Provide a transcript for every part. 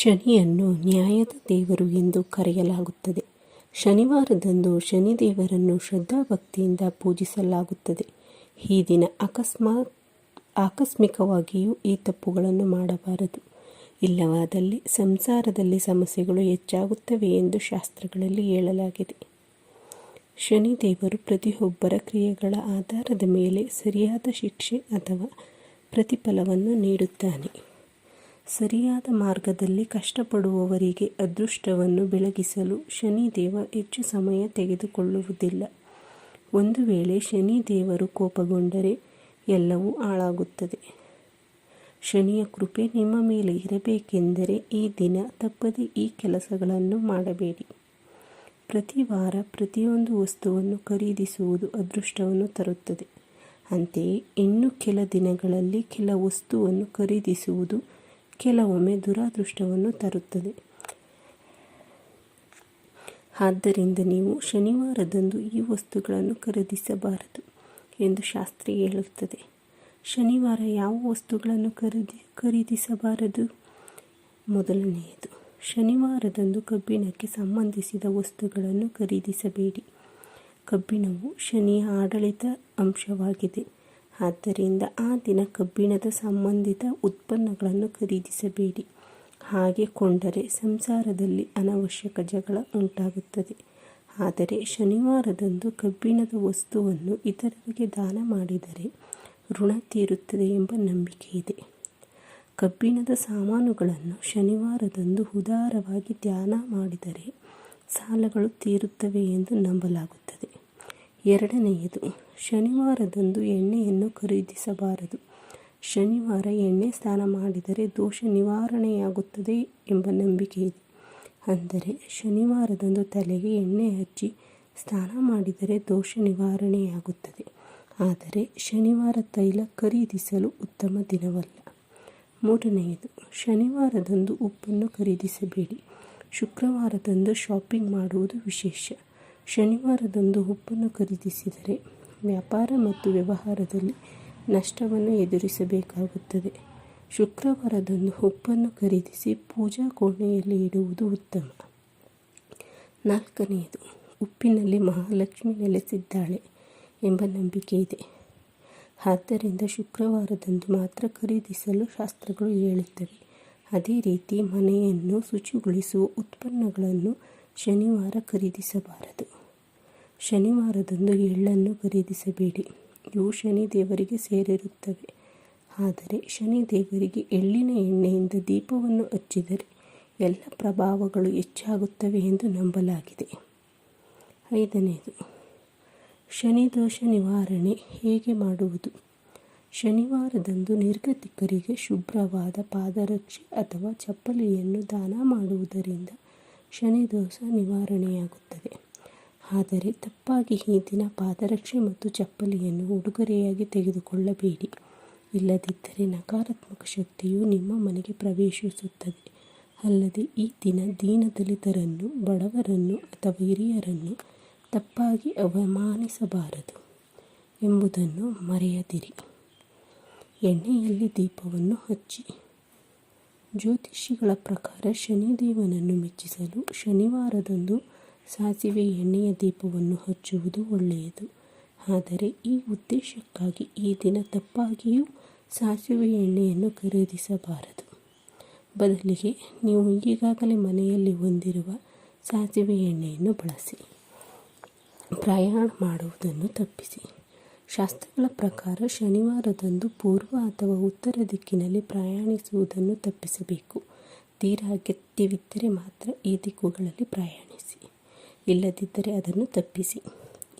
ಶನಿಯನ್ನು ನ್ಯಾಯದ ದೇವರು ಎಂದು ಕರೆಯಲಾಗುತ್ತದೆ. ಶನಿವಾರದಂದು ಶನಿದೇವರನ್ನು ಶ್ರದ್ಧಾಭಕ್ತಿಯಿಂದ ಪೂಜಿಸಲಾಗುತ್ತದೆ. ಈ ದಿನ ಅಕಸ್ಮಾತ್ ಆಕಸ್ಮಿಕವಾಗಿಯೂ ಈ ತಪ್ಪುಗಳನ್ನು ಮಾಡಬಾರದು. ಇಲ್ಲವಾದಲ್ಲಿ ಸಂಸಾರದಲ್ಲಿ ಸಮಸ್ಯೆಗಳು ಹೆಚ್ಚಾಗುತ್ತವೆ ಎಂದು ಶಾಸ್ತ್ರಗಳಲ್ಲಿ ಹೇಳಲಾಗಿದೆ. ಶನಿದೇವರು ಪ್ರತಿಯೊಬ್ಬರ ಕ್ರಿಯೆಗಳ ಆಧಾರದ ಮೇಲೆ ಸರಿಯಾದ ಶಿಕ್ಷೆ ಅಥವಾ ಪ್ರತಿಫಲವನ್ನು ನೀಡುತ್ತಾನೆ. ಸರಿಯಾದ ಮಾರ್ಗದಲ್ಲಿ ಕಷ್ಟಪಡುವವರಿಗೆ ಅದೃಷ್ಟವನ್ನು ಬೆಳಗಿಸಲು ಶನಿದೇವ ಹೆಚ್ಚು ಸಮಯ ತೆಗೆದುಕೊಳ್ಳುವುದಿಲ್ಲ. ಒಂದು ವೇಳೆ ಶನಿದೇವರು ಕೋಪಗೊಂಡರೆ ಎಲ್ಲವೂ ಹಾಳಾಗುತ್ತದೆ. ಶನಿಯ ಕೃಪೆ ನಿಮ್ಮ ಮೇಲೆ ಇರಬೇಕೆಂದರೆ ಈ ದಿನ ತಪ್ಪದೆ ಈ ಕೆಲಸಗಳನ್ನು ಮಾಡಬೇಡಿ. ಪ್ರತಿ ವಾರ ಪ್ರತಿಯೊಂದು ವಸ್ತುವನ್ನು ಖರೀದಿಸುವುದು ಅದೃಷ್ಟವನ್ನು ತರುತ್ತದೆ. ಅಂತೆಯೇ ಇನ್ನು ಕೆಲ ದಿನಗಳಲ್ಲಿ ಕೆಲ ವಸ್ತುವನ್ನು ಖರೀದಿಸುವುದು ಕೆಲವೊಮ್ಮೆ ದುರಾದೃಷ್ಟವನ್ನು ತರುತ್ತದೆ. ಆದ್ದರಿಂದ ನೀವು ಶನಿವಾರದಂದು ಈ ವಸ್ತುಗಳನ್ನು ಖರೀದಿಸಬಾರದು ಎಂದು ಶಾಸ್ತ್ರಿ ಹೇಳುತ್ತದೆ. ಶನಿವಾರ ಯಾವ ವಸ್ತುಗಳನ್ನು ಖರೀದಿ, ಖರೀದಿಸಬಾರದು? ಮೊದಲನೆಯದು, ಶನಿವಾರದಂದು ಕಬ್ಬಿಣಕ್ಕೆ ಸಂಬಂಧಿಸಿದ ವಸ್ತುಗಳನ್ನು ಖರೀದಿಸಬೇಡಿ. ಕಬ್ಬಿಣವು ಶನಿಯ ಆಡಳಿತ ಅಂಶವಾಗಿದೆ. ಆದ್ದರಿಂದ ಆ ದಿನ ಕಬ್ಬಿಣದ ಸಂಬಂಧಿತ ಉತ್ಪನ್ನಗಳನ್ನು ಖರೀದಿಸಬೇಡಿ. ಹಾಗೆ ಕೊಂಡರೆ ಸಂಸಾರದಲ್ಲಿ ಅನವಶ್ಯಕ ಜಗಳ ಉಂಟಾಗುತ್ತದೆ. ಆದರೆ ಶನಿವಾರದಂದು ಕಬ್ಬಿಣದ ವಸ್ತುವನ್ನು ಇತರರಿಗೆ ದಾನ ಮಾಡಿದರೆ ಋಣ ತೀರುತ್ತದೆ ಎಂಬ ನಂಬಿಕೆ ಇದೆ. ಕಬ್ಬಿಣದ ಸಾಮಾನುಗಳನ್ನು ಶನಿವಾರದಂದು ಉದಾರವಾಗಿ ಧ್ಯಾನ ಮಾಡಿದರೆ ಸಾಲಗಳು ತೀರುತ್ತವೆ ಎಂದು ನಂಬಲಾಗುತ್ತದೆ. ಎರಡನೆಯದು, ಶನಿವಾರದಂದು ಎಣ್ಣೆಯನ್ನು ಖರೀದಿಸಬಾರದು. ಶನಿವಾರ ಎಣ್ಣೆ ಸ್ನಾನ ಮಾಡಿದರೆ ದೋಷ ನಿವಾರಣೆಯಾಗುತ್ತದೆ ಎಂಬ ನಂಬಿಕೆ ಇದೆ. ಅಂದರೆ, ಶನಿವಾರದಂದು ತಲೆಗೆ ಎಣ್ಣೆ ಹಚ್ಚಿ ಸ್ನಾನ ಮಾಡಿದರೆ ದೋಷ ನಿವಾರಣೆಯಾಗುತ್ತದೆ. ಆದರೆ, ಶನಿವಾರ ತೈಲ ಖರೀದಿಸಲು ಉತ್ತಮ ದಿನವಲ್ಲ. ಮೂರನೆಯದು, ಶನಿವಾರದಂದು ಉಪ್ಪನ್ನು ಖರೀದಿಸಬೇಡಿ. ಶುಕ್ರವಾರದಂದು ಶಾಪಿಂಗ್ ಮಾಡುವುದು ವಿಶೇಷ. ಶನಿವಾರದಂದು ಉಪ್ಪನ್ನು ಖರೀದಿಸಿದರೆ ವ್ಯಾಪಾರ ಮತ್ತು ವ್ಯವಹಾರದಲ್ಲಿ ನಷ್ಟವನ್ನು ಎದುರಿಸಬೇಕಾಗುತ್ತದೆ. ಶುಕ್ರವಾರದಂದು ಉಪ್ಪನ್ನು ಖರೀದಿಸಿ ಪೂಜಾ ಕೋಣೆಯಲ್ಲಿ ಇಡುವುದು ಉತ್ತಮ. ನಾಲ್ಕನೆಯದು, ಉಪ್ಪಿನಲ್ಲಿ ಮಹಾಲಕ್ಷ್ಮಿ ನೆಲೆಸಿದ್ದಾಳೆ ಎಂಬ ನಂಬಿಕೆ ಇದೆ. ಆದ್ದರಿಂದ ಶುಕ್ರವಾರದಂದು ಮಾತ್ರ ಖರೀದಿಸಲು ಶಾಸ್ತ್ರಗಳು ಹೇಳುತ್ತವೆ. ಅದೇ ರೀತಿ ಮನೆಯನ್ನು ಶುಚಿಗೊಳಿಸುವ ಉತ್ಪನ್ನಗಳನ್ನು ಶನಿವಾರ ಖರೀದಿಸಬಾರದು. ಶನಿವಾರದಂದು ಎಳ್ಳನ್ನು ಖರೀದಿಸಬೇಡಿ. ಇವು ಶನಿ ದೇವರಿಗೆ ಸೇರಿರುತ್ತವೆ. ಆದರೆ ಶನಿ ದೇವರಿಗೆ ಎಳ್ಳಿನ ಎಣ್ಣೆಯಿಂದ ದೀಪವನ್ನು ಹಚ್ಚಿದರೆ ಎಲ್ಲ ಪ್ರಭಾವಗಳು ಹೆಚ್ಚಾಗುತ್ತವೆ ಎಂದು ನಂಬಲಾಗಿದೆ. ಐದನೆಯದು ಶನಿ ದೋಷ ನಿವಾರಣೆ ಹೇಗೆ ಮಾಡುವುದು? ಶನಿವಾರದಂದು ನಿರ್ಗತಿಕರಿಗೆ ಶುಭ್ರವಾದ ಪಾದರಕ್ಷೆ ಅಥವಾ ಚಪ್ಪಲಿಯನ್ನು ದಾನ ಮಾಡುವುದರಿಂದ ಶನಿ ದೋಷ ನಿವಾರಣೆಯಾಗುತ್ತದೆ. ಆದರೆ ತಪ್ಪಾಗಿ ಈ ದಿನ ಪಾದರಕ್ಷೆ ಮತ್ತು ಚಪ್ಪಲಿಯನ್ನು ಉಡುಗೊರೆಯಾಗಿ ತೆಗೆದುಕೊಳ್ಳಬೇಡಿ. ಇಲ್ಲದಿದ್ದರೆ ನಕಾರಾತ್ಮಕ ಶಕ್ತಿಯು ನಿಮ್ಮ ಮನೆಗೆ ಪ್ರವೇಶಿಸುತ್ತದೆ. ಅಲ್ಲದೆ ಈ ದಿನ ದೀನದಲಿತರನ್ನು, ಬಡವರನ್ನು ಅಥವಾ ಹಿರಿಯರನ್ನು ತಪ್ಪಾಗಿ ಅವಮಾನಿಸಬಾರದು ಎಂಬುದನ್ನು ಮರೆಯದಿರಿ. ಎಣ್ಣೆಯಲ್ಲಿ ದೀಪವನ್ನು ಹಚ್ಚಿ. ಜ್ಯೋತಿಷಿಗಳ ಪ್ರಕಾರ ಶನಿದೇವನನ್ನು ಮೆಚ್ಚಿಸಲು ಶನಿವಾರದಂದು ಸಾಸಿವೆ ಎಣ್ಣೆಯ ದೀಪವನ್ನು ಹಚ್ಚುವುದು ಒಳ್ಳೆಯದು. ಆದರೆ ಈ ಉದ್ದೇಶಕ್ಕಾಗಿ ಈ ದಿನ ತಪ್ಪಾಗಿಯೂ ಸಾಸಿವೆ ಎಣ್ಣೆಯನ್ನು ಖರೀದಿಸಬಾರದು. ಬದಲಿಗೆ ನೀವು ಈಗಾಗಲೇ ಮನೆಯಲ್ಲಿ ಹೊಂದಿರುವ ಸಾಸಿವೆ ಎಣ್ಣೆಯನ್ನು ಬಳಸಿ. ಪ್ರಯಾಣ ಮಾಡುವುದನ್ನು ತಪ್ಪಿಸಿ. ಶಾಸ್ತ್ರಗಳ ಪ್ರಕಾರ ಶನಿವಾರದಂದು ಪೂರ್ವ ಅಥವಾ ಉತ್ತರ ದಿಕ್ಕಿನಲ್ಲಿ ಪ್ರಯಾಣಿಸುವುದನ್ನು ತಪ್ಪಿಸಬೇಕು. ತೀರಾ ಅಗತ್ಯವಿದ್ದರೆ ಮಾತ್ರ ಈ ದಿಕ್ಕುಗಳಲ್ಲಿ ಪ್ರಯಾಣಿಸಿ. ಇಲ್ಲದಿದ್ದರೆ ಅದನ್ನು ತಪ್ಪಿಸಿ.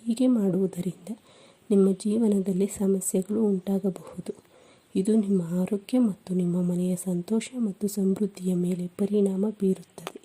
ಹೀಗೆ ಮಾಡುವುದರಿಂದ ನಿಮ್ಮ ಜೀವನದಲ್ಲಿ ಸಮಸ್ಯೆಗಳು ಉಂಟಾಗಬಹುದು. ಇದು ನಿಮ್ಮ ಆರೋಗ್ಯ ಮತ್ತು ನಿಮ್ಮ ಮನೆಯ ಸಂತೋಷ ಮತ್ತು ಸಮೃದ್ಧಿಯ ಮೇಲೆ ಪರಿಣಾಮ ಬೀರುತ್ತದೆ.